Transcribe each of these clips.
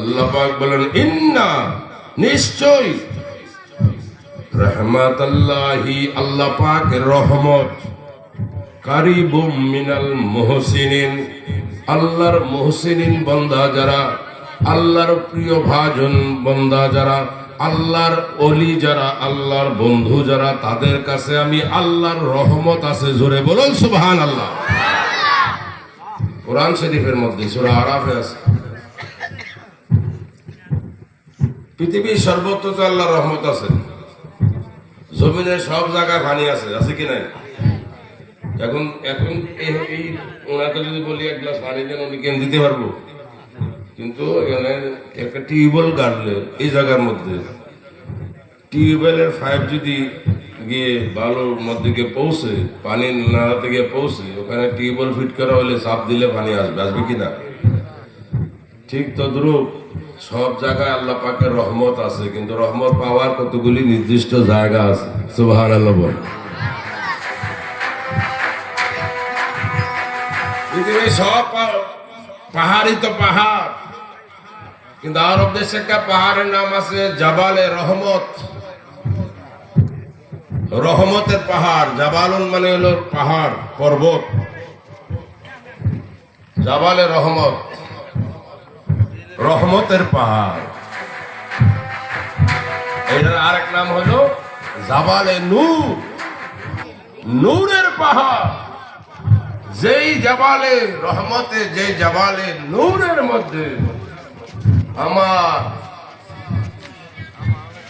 আল্লাহ পাক বলেন, ইন্না, নিশ্চয়। রহমত আল্লাহি আল্লাহ পাকের রহমত। মিনাল মুহসিনিন। আল্লাহর মুহসিনিন বন্দা যারা, আল্লাহর প্রিয় ভাজন বন্দা যারা, আল্লাহর অলি যারা, আল্লাহর বন্ধু যারা, তাদের কাছে আমি আল্লাহর রহমত আছে জোরে বলুন সুবহান আল্লাহ কোরআন শরীফের মধ্যে সূরা আরাফে আছে। পৃথিবীর সর্বত্র তো আল্লাহর রহমত আছে। জমিনের সব জায়গায় পানি আছে আছে কি নাই? এখন এখন এই ওনাকে যদি বলি এক গ্লাস পানি দেন, উনি কেন দিতে পারব। কিন্তু এখানে একটা টিউবওয়েল গাড়লে, এই জায়গার মধ্যে। টিউবওয়েলের পাইপ যদি গিয়ে বালুর মধ্যে গিয়ে পৌঁছে, পানি নাড়াতে গিয়ে পৌঁছে, ওখানে টিউবওয়েল ফিট করা হলে চাপ দিলে পানি আসবে আসবে কি না? ঠিক তদ্রুপ সব জায়গায় আল্লাহ পাকের রহমত আছে, কিন্তু রহমত পাওয়ার কতগুলি নির্দিষ্ট জায়গা আছে? সুবাহান আল্লাহ বল। পৃথিবীর সব পাহাড়ই তো পাহাড়। কিন্তু আরব দেশে একটা পাহাড়ের নাম আছে জাবালে রহমত। রহমতের পাহাড়, জাবালুন মানে হলো পাহাড়, পর্বত। জাবালে রহমত। রহমতের পাহাড়। এটার আরেক নাম হলো জাবালে নূর। নূরের পাহাড়। যেই জাবালে, রহমতে যেই জাবালে নূরের মধ্যে আমার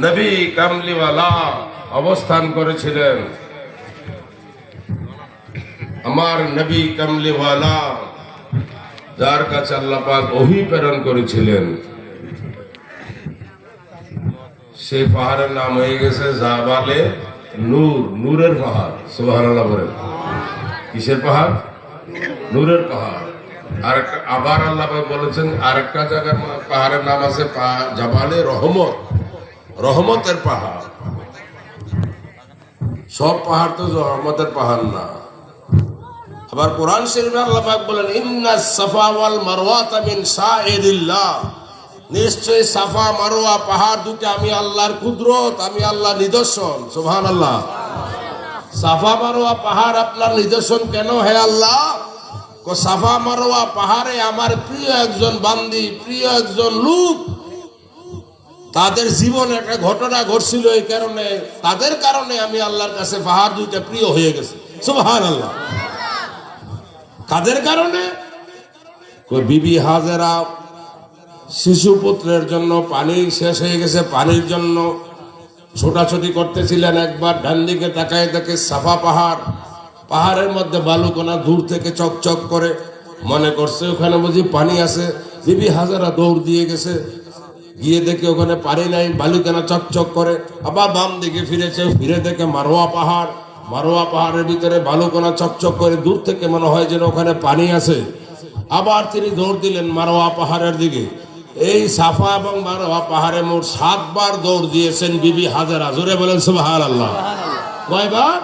নবী কামলিওয়ালা অবস্থান করেছিলেন। আমার নবী কামলিওয়ালা যার কাছে আল্লাহ পাক ওহি প্রেরণ করেছিলেন সেই পাহাড়ের নাম হয়ে গেছে জাবালে নূর, নূরের পাহাড়। সুবহানাল্লাহ বলেন। কিসের পাহাড়? নূরের পাহাড়। আর আবার আল্লাহ পাক বলেছেন, আরেকটা জায়গার পাহাড়ের নাম আছে জাবালে রহমত। রহমতের পাহাড়। সব পাহাড় তো রহমতের পাহাড় না। আবার কোরআন শরীফে আল্লাহ পাক বলেন, ইন্না সাফা ওয়াল মারওয়াতা মিন শাইরিল্লাহ নিশ্চয় সাফা, মারওয়া, পাহাড় দুটো আমি আল্লাহর কুদরত, আমি আল্লাহর নিদর্শন। সুবহানাল্লাহ। সাফা মারোয়া পাহাড় আপনার নিদর্শন কেন হে আল্লাহ? সাফা মারোয়া পাহাড়ে আমার প্রিয় একজন বান্দি, প্রিয় একজন লোক। তাদের জীবনে একটা ঘটনা ঘটছিল এই কারণে, তাদের কারণে আমি আল্লাহর কাছে পাহাড় দুইটা প্রিয় হয়ে গেছে। সুবহান আল্লাহ কাদের কারণে? বিবি হাজেরা শিশু পুত্রের জন্য পানি শেষ হয়ে গেছে, পানির জন্য ছোটাছুটি করতেছিলেন একবার, ডান দিকে তাকায় তাকে সাফা পাহাড়, পাহাড়ের মধ্যে বালুকোনা দূর থেকে চকচক করে মনে করছে, ওখানে বুঝি পানি আছে। বিবি হাজারা দৌড় দিয়ে গেছে, গিয়ে দেখে ওখানে পানি নাই, বালুকণা চকচক করে, আবার বাম দিকে ফিরেছে, ফিরে দেখে মারোয়া পাহাড়। মারোয়া পাহাড়ের ভিতরে বালুকণা চকচক করে দূর থেকে মনে হয় যেন ওখানে পানি আছে। আবার তিনি দৌড় দিলেন মারোয়া পাহাড়ের দিকে। এই সাফা এবং মারোয়া পাহাড়ে মোট সাতবার দৌড় দিয়েছেন বিবি হাজারা। জোরে বলেন সুবাহান আল্লাহ কয়বার?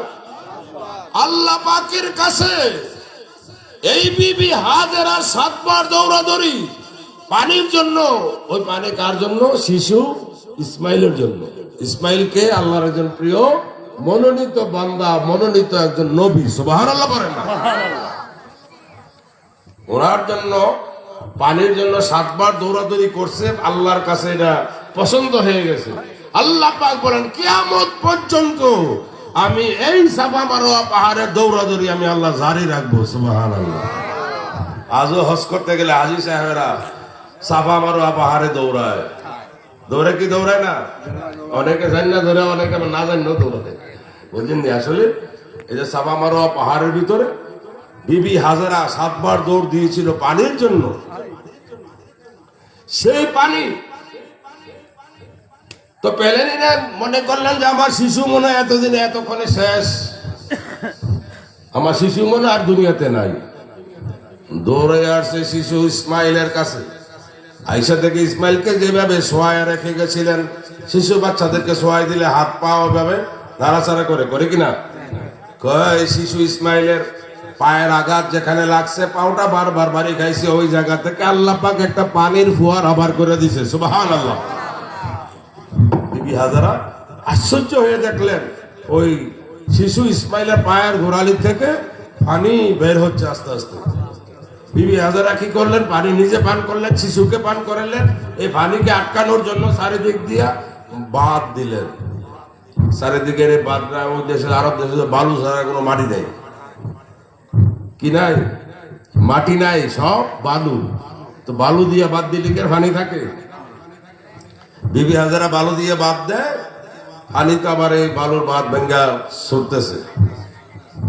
আল্লাহ পাকের কাছে। এই বিবি হাজারা সাতবার দৌড়াদৌড়ি। পানির জন্য। ওই পানি কার জন্য? শিশু ইসমাইলের জন্য। ইসমাইলকে আল্লাহর একজন প্রিয় মনোনীত বান্দা, মনোনীত একজন নবী আল্লাহ করেন না। ওনার জন্য, পানির জন্য সাতবার দৌড়াদৌড়ি করছে, আল্লাহর কাছে এটা পছন্দ হয়ে গেছে। আল্লাহ পাক বলেন, কিয়ামত পর্যন্ত আমি এই সাফা মারোয়া পাহাড়ের দৌড়াদৌড়ি আমি আল্লাহ জারি রাখব সুবাহান আজও হজ করতে গেলে হাজি সাহেবেরা সাফা মারোয়া পাহাড়ে দৌড়ায়। দৌড়ে কি দৌড়ায় না? অনেকে জানি না, ধরে অনেকে না জানি দৌড়াতে। বুঝলেন আসলে এই যে সাফা মারোয়া পাহাড়ের ভিতরে বিবি হাজারা সাতবার দৌড় দিয়েছিল পানির জন্য। সেই পানি তো পেলেনি না, মনে করলেন যে আমার শিশু মনে এতদিনে এতক্ষণে শেষ। আমার শিশু মনে আর দুনিয়াতে নাই। দৌড়ে আসছে শিশু ইসমাইলের কাছে। আইসা থেকে ইসমাইলকে যেভাবে সোয়ায় রেখে গেছিলেন, শিশু বাচ্চাদেরকে সোয়াই দিলে হাত পা ওভাবে নাড়াচাড়া করে করে কিনা কয়, শিশু ইসমাইলের পায়ের আঘাত যেখানে লাগছে, পাওটা বারবার বাড়ি খাইছে, ওই জায়গা থেকে আল্লাহ পাক একটা পানির ফুয়ার আবার করে দিছে। সুবাহান আল্লাহ বিবি হাজারা, আশ্চর্য হয়ে দেখলেন, ওই শিশু ইসমাইলের পায়ের গোড়ালি থেকে পানি বের হচ্ছে আস্তে আস্তে। বিবি হাজারা কি করলেন? পানি নিজে পান করলেন, শিশুকে পান করালেন, এই পানিকে আটকানোর জন্য চারিদিক দিয়া বাদ দিলেন। চারিদিকের এই বাদরা আরব দেশে বালু ছাড়া কোনো মাটি নেই। কি নাই? মাটি নাই, সব বালু। তো বালু দিয়ে বাদ দিলে কি পানি থাকে? বিবি হাজারা বালু দিয়ে বাদ দেয় পানি তো আবার এই বালুর বাদ ভেঙ্গা ছুটতেছে।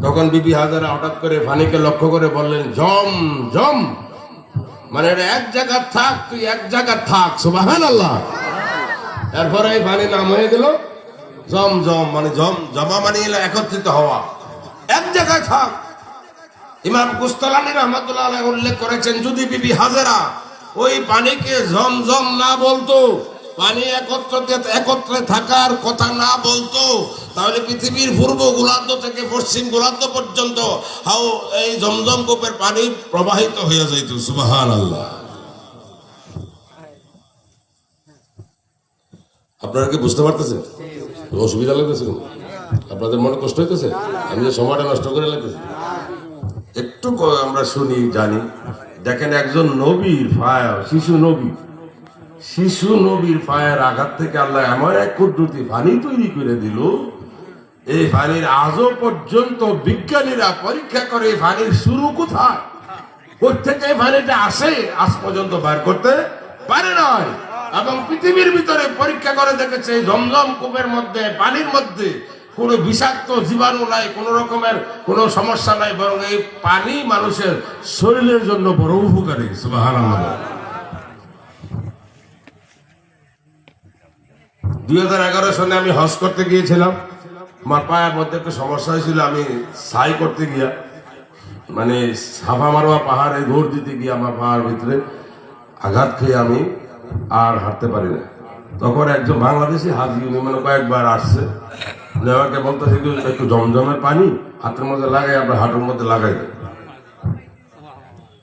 তখন বিবি হাজারা হঠাৎ করে ফানিকে লক্ষ্য করে বললেন, জম জম। মানে এটা এক জায়গা থাক, তুই এক জায়গা থাক সুবাহান আল্লাহ এরপরে এই পানি নাম হয়ে গেল জম জম মানে জম জমা মানে হলো একত্রিত হওয়া। এক জায়গায় থাক। ইমাম কুস্তলানি রহমতুল্লাহ উল্লেখ করেছেন, যদি বিবি হাজারা ওই পানিকে জম জম না বলতো, পানি একত্রে একত্রে থাকার কথা না বলতো, তাহলে পৃথিবীর পূর্ব গোলার্ধ থেকে পশ্চিম গোলার্ধ পর্যন্ত হাও এই জমজম কূপের পানি প্রবাহিত হয়ে যাইত। সুবাহান আল্লাহ আপনারা কি বুঝতে পারতেছেন? অসুবিধা লাগতেছে কোনো? আপনাদের মনে কষ্ট হইতেছে? আমি যে সময়টা নষ্ট করে লাগতেছে। একটু আমরা শুনি, জানি। দেখেন একজন নবীর ফায়ার, শিশু নবী। শিশু নবীর ফায়ার আঘাত থেকে আল্লাহ এমন এক কুদরতি পানি তৈরি করে দিল, এই পানির আজও পর্যন্ত বিজ্ঞানীরা পরীক্ষা করে এই পানির শুরু কোথায়? কোথেকে এই পানিটা আসে? আজ পর্যন্ত বার করতে পারে নয় এবং পৃথিবীর ভিতরে পরীক্ষা করে দেখেছে জমজম কূপের মধ্যে, পানির মধ্যে কোনো বিষাক্ত জীবাণু নাই, কোনো রকমের কোনো সমস্যা নাই, বরং এই পানি মানুষের শরীরের জন্য বড় উপকারী দুই হাজার এগারো সনে আমি হজ করতে গিয়েছিলাম। আমার পায়ের মধ্যে একটু সমস্যা হয়েছিল, আমি সাই করতে গিয়া মানে সাফা মারোয়া পাহাড়ে দৌড় দিতে গিয়ে আমার পাহাড় ভিতরে আঘাত খেয়ে আমি আর হাঁটতে পারি না। তখন একজন বাংলাদেশি হাজি উনি মানে কয়েকবার আসছে। আমাকে বলতেছে একটু জমজমের পানি হাতের মধ্যে লাগাই আমরা হাঁটুর মধ্যে লাগাই দেয়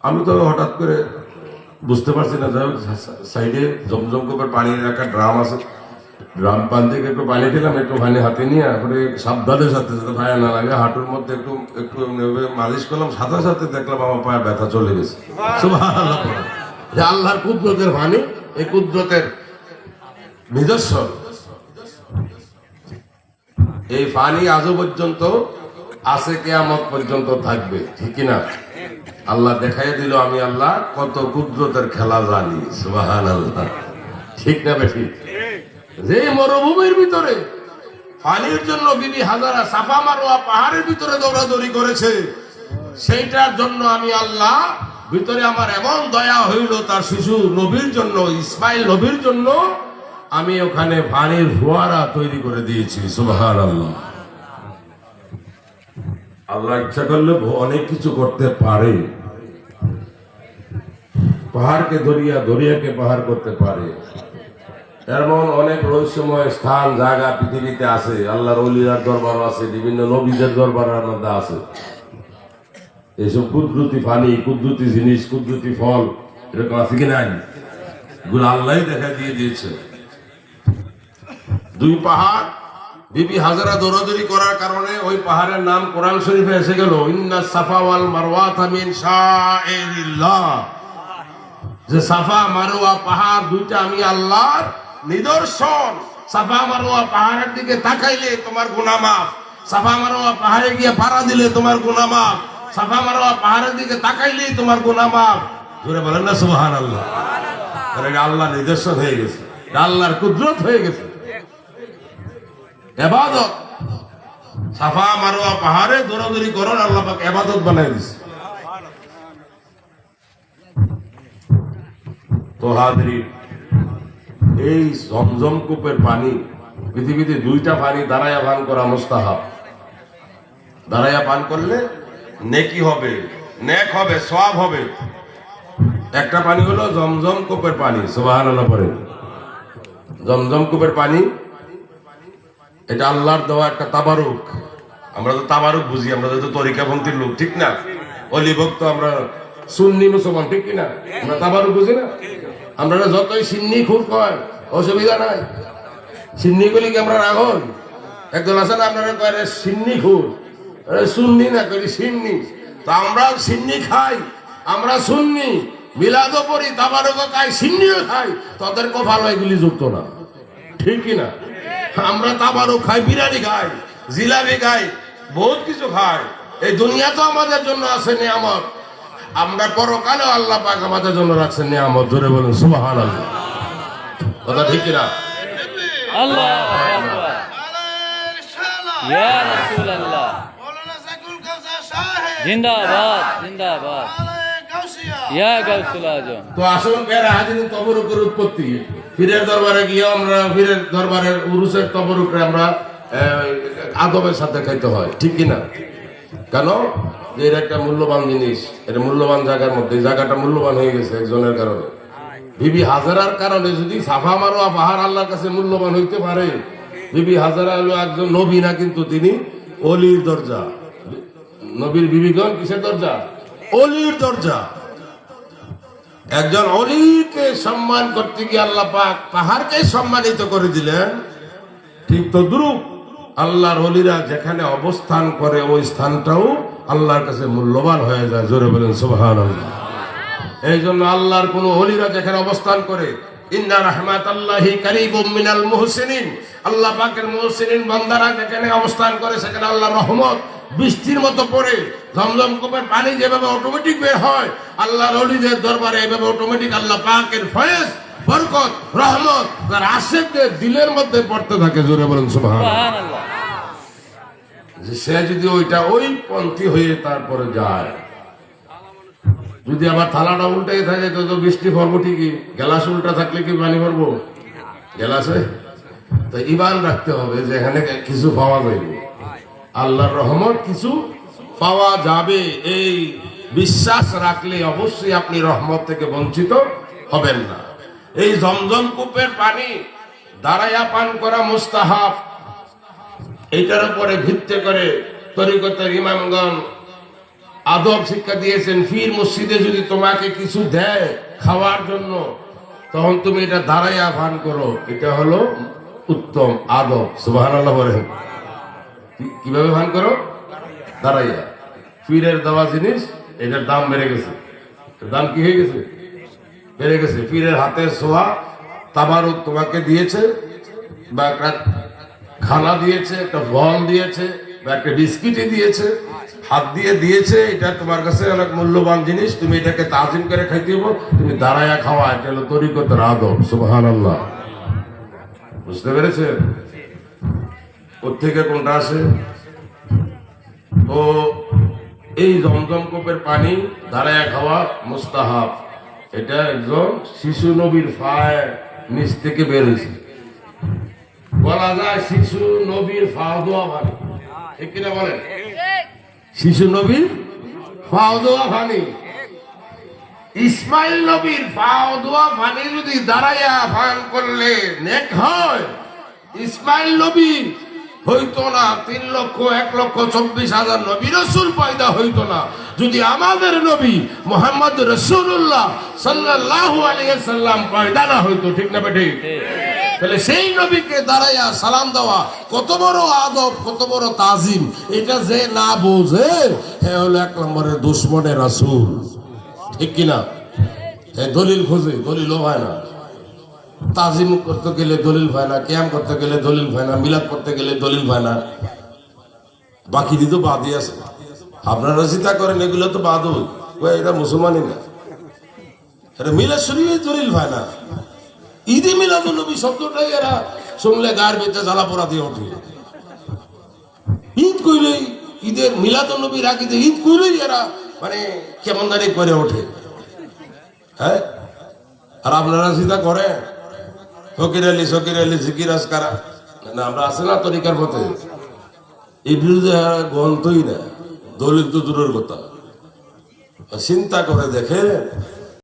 আমি তো হঠাৎ করে বুঝতে পারছি না সাইডে জমজম কূপের পানির একটা ড্রাম আছে। ড্রাম পান থেকে একটু পানি দিলাম একটু পানি হাতে নিয়ে তারপরে সাবধানের সাথে সাথে পায়ে না লাগে হাঁটুর মধ্যে একটু একটু মালিশ করলাম সাথে সাথে দেখলাম আমার পায়ে ব্যথা চলে গেছে। আল্লাহর কুদরতের পানি। এই কুদরতের নিদর্শন। এই পানি আজও পর্যন্ত আছে, কেয়ামত পর্যন্ত থাকবে, ঠিক না আল্লাহ দেখাই দিল, আমি আল্লাহ কত কুদরতের খেলা জানি। সুবাহান আল্লাহ ঠিক না বেশি যে মরুভূমির ভিতরে পানির জন্য বিবি হাজারা সাফা মারোয়া পাহাড়ের ভিতরে দৌড়াদৌড়ি করেছে, সেইটার জন্য আমি আল্লাহ ভিতরে আমার এমন দয়া হইল তার শিশু নবীর জন্য, ইসমাইল নবীর জন্য, আমি ওখানে পানির ফোয়ারা তৈরি করে দিয়েছি সুবাহান আল্লাহ আল্লাহ ইচ্ছা করলে অনেক কিছু করতে পারে। পাহাড়কে দরিয়া দরিয়াকে পাহাড় করতে পারে। এমন অনেক রহস্যময় স্থান, জায়গা পৃথিবীতে আছে। আল্লাহর অলিয়ার দরবার আছে, বিভিন্ন নবীদের দরবারের মধ্যে আছে। এইসব কুদরতি পানি, কুদরতি জিনিস, কুদরতি ফল, এরকম আছে কি নাই? এগুলো আল্লাহ দেখা দিয়ে দিয়েছে। দুই পাহাড়, বিবি হাজারা দৌড়াদৌড়ি করার কারণে ওই পাহাড়ের নাম কোরআন শরীফে এসে গেল, ইন্না সাফা ওয়াল মারওয়াত মিন শাইরিল্লাহ। যে সাফা মারোয়া পাহাড় দুইটা আমি আল্লাহর নিদর্শন। সাফা মারোয়া পাহাড়ের দিকে তাকাইলে তোমার গুনাহ মাফ। সাফা মারোয়া পাহাড়ে গিয়ে পাড়া দিলে তোমার গুনাহ মাফ। সাফা মারোয়া পাহাড়ের দিকে তাকাইলেই তোমার গুনাহ মাফ জোরে বলেন না তাহলে এটা আল্লাহ নিদর্শন হয়ে গেছে। আল্লাহর কুদরত হয়ে গেছে। এবাদত। সাফা পাহাড়ে দৌড়াদৌড়ি আল্লাহ পাক এবাদত বানাই দিছে। এই জমজম কূপের পানি, পৃথিবীতে দুইটা পানি দাঁড়াইয়া পান করা মোস্তাহাব। পান করলে নেকি হবে, নেক হবে সব হবে। একটা পানি হলো জমজম কূপের পানি সোবাহান পরে জমজম কূপের পানি, এটা আল্লাহর দেওয়া একটা তাবারুক। আমরা তো তাবারুক বুঝি, আমরা তো তরিকা তরিকাপন্থীর লোক, ঠিক না? অলি ভক্ত আমরা সুন্নি মুসলমান, ঠিক কিনা? আমরা তাবারুক বুঝি না? আমরা যতই সিন্নি খুব কয় অসুবিধা নাই। সিন্নি গুলি কি আমরা রাখুন একজন আছে না, আপনারা কয় সিন্নি খুব সুন্নি না করি সিন্নি। তো আমরা সিন্নি খাই আমরা সুন্নি। মিলাদও পড়ি তাবারও খাই সিন্নিও খাই। তাদের কপাল এগুলি যুক্ত না। ঠিকই না? আমরা তাবারও খাই বিরিয়ানি খাই জিলাপি খাই বহুত কিছু খাই। এই দুনিয়া তো আমাদের জন্য আছে নিয়ামত। আমরা পরকালেও আল্লাহ পাক আমাদের জন্য রাখছেন নিয়ামত। ধরে বলুন সুবাহান আল্লাহ কথা ঠিক কিনা আল্লাহ ইয়া রাসূলুল্লাহ। জিন্দাবাদ জিন্দাবাদ। ইয়া গাউসুলা আজম। তো আসল মেয়েরা হাজির উপর উৎপত্তি, ফিরের দরবারে গিয়ে আমরা ফিরের দরবারের উরুসের উপরে আমরা আদবের সাথে খাইতে হয়, ঠিক কি না? কেন? যে এটা একটা মূল্যবান জিনিস এটা মূল্যবান জায়গার মধ্যে জায়গাটা মূল্যবান হয়ে গেছে একজনের কারণে। বিবি হাজারার কারণে যদি সাফা মারো পাহাড় আল্লাহর কাছে মূল্যবান হইতে পারে, বিবি হাজারা হলো একজন নবী না কিন্তু তিনি অলির দরজা। নবীর বিবিগণ কিসের দরজা? অলির দরজা। একজন অলিকে সম্মান করতে গিয়ে আল্লাহ পাক পাহাড়কে সম্মানিত করে দিলেন। ঠিক তো দ্রুপ আল্লাহর অলিরা যেখানে অবস্থান করে ওই স্থানটাও আল্লাহর কাছে মূল্যবান হয়ে যায়। জোরে বলেন সুবহান এই জন্য আল্লাহর কোন অলিরা যেখানে অবস্থান করে, ইন্না রহমাত আল্লাহি কারিবুম মিনাল মুহসিনিন। আল্লাহ পাকের মুহসিনিন বান্দারা যেখানে অবস্থান করে, সেখানে আল্লাহ রহমত বৃষ্টির মতো পড়ে জমজম কূপের পানি যেভাবে অটোমেটিক বের হয় আল্লাহর অলিদের দরবারে এভাবে অটোমেটিক আল্লাহ পাকের ফয়েজ বরকত রহমত তার আশেকদের দিলের মধ্যে পড়তে থাকে জোরে বলেন সুবহান যে সে যদি ওইটা ওই পন্থী হয়ে তারপরে যায় যদি আবার থালাটা উল্টাই থাকে তো বৃষ্টি পড়ব ঠিকই গ্যালাস উল্টা থাকলে কি পানি পড়ব? গ্যালাসে তো ইমান রাখতে হবে যে এখানে কিছু পাওয়া যাবে আল্লাহর রহমত কিছু পাওয়া যাবে। এই বিশ্বাস রাখলে অবশ্যই আপনি রহমত থেকে বঞ্চিত হবেন না। এই জমজম কূপের পানি দাঁড়াইয়া পান করা মুস্তাহাব, এইটার উপরে ভিত্তি করে তরিকতের ইমামগণ আদব শিক্ষা দিয়েছেন, ফির মসজিদে যদি তোমাকে কিছু দেয় খাওয়ার জন্য, তখন তুমি এটা দাঁড়াইয়া ভান করো। এটা হলো উত্তম আদব সুবাহ কীভাবে ভান করো? দাঁড়াইয়া। ফিরের দেওয়া জিনিস, এটার দাম বেড়ে গেছে। দাম কি হয়ে গেছে? বেড়ে গেছে। পীরের হাতে সোয়া তাবারুক তোমাকে দিয়েছে, বা একটা খানা দিয়েছে, একটা ফল দিয়েছে, বা একটা বিস্কিটই দিয়েছে, হাত দিয়ে দিয়েছে, এটা তোমার কাছে অনেক মূল্যবান জিনিস, তুমি এটাকে তাজিম করে খাইতে হব তুমি দাঁড়ায়া খাওয়া, এটা হলো তরিকতের আদব আল্লাহ বুঝতে পেরেছেন? থেকে কোনটা আসে? তো এই জমজম কূপের পানি দাঁড়ায় খাওয়া মুস্তাহাব। এটা একজন শিশু নবীর ফায় নিচ থেকে বের হয়েছে। বলা যায় শিশু নবীর ফাও দোয়া ভানি ঠিক কিনা বলেন? শিশু নবীর ফাও দোয়া ভানি ইসমাইল নবীর ফাও দোয়া ফানি যদি দাঁড়াইয়া ফান করলে নেক হয়, ইসমাইল নবী হইতো না, তিন লক্ষ, এক লক্ষ, চব্বিশ হাজার নবী রসুল পয়দা হইতো না। যদি আমাদের নবী মোহাম্মদ রসুল্লাহ সাল্লাহ আলিয়া সাল্লাম পয়দা না হইতো, ঠিক না বেঠিক? তাহলে সেই নবীকে দাঁড়াইয়া সালাম দেওয়া কত বড় আদব, কত বড় তাজিম, এটা যে না বোঝে হে হলো এক নম্বরের দুশ্মনের রাসূল। ঠিক কিনা? হ্যাঁ দলিল খোঁজে, দলিলও হয় না। তাজিম করতে গেলে দলিল হয় না, ক্যাম করতে গেলে দলিল হয় না, মিলাদ করতে গেলে দলিল হয় না। বাকি দিত বাদই আছে। আপনারা চিন্তা করেন, এগুলো তো বাদ এটা মুসলমানই না। ঈদে ঈদ এরা মানে কেমন করে ওঠে। হ্যাঁ? আর আপনারা চিন্তা করেন ফকির আলী, সকির আলী, জিকির আসকারা না আমরা আছে না তরিকার পথে। এই বিরুদ্ধে গ্রন্থই না দলিত তো দূরের কথা। চিন্তা করে দেখে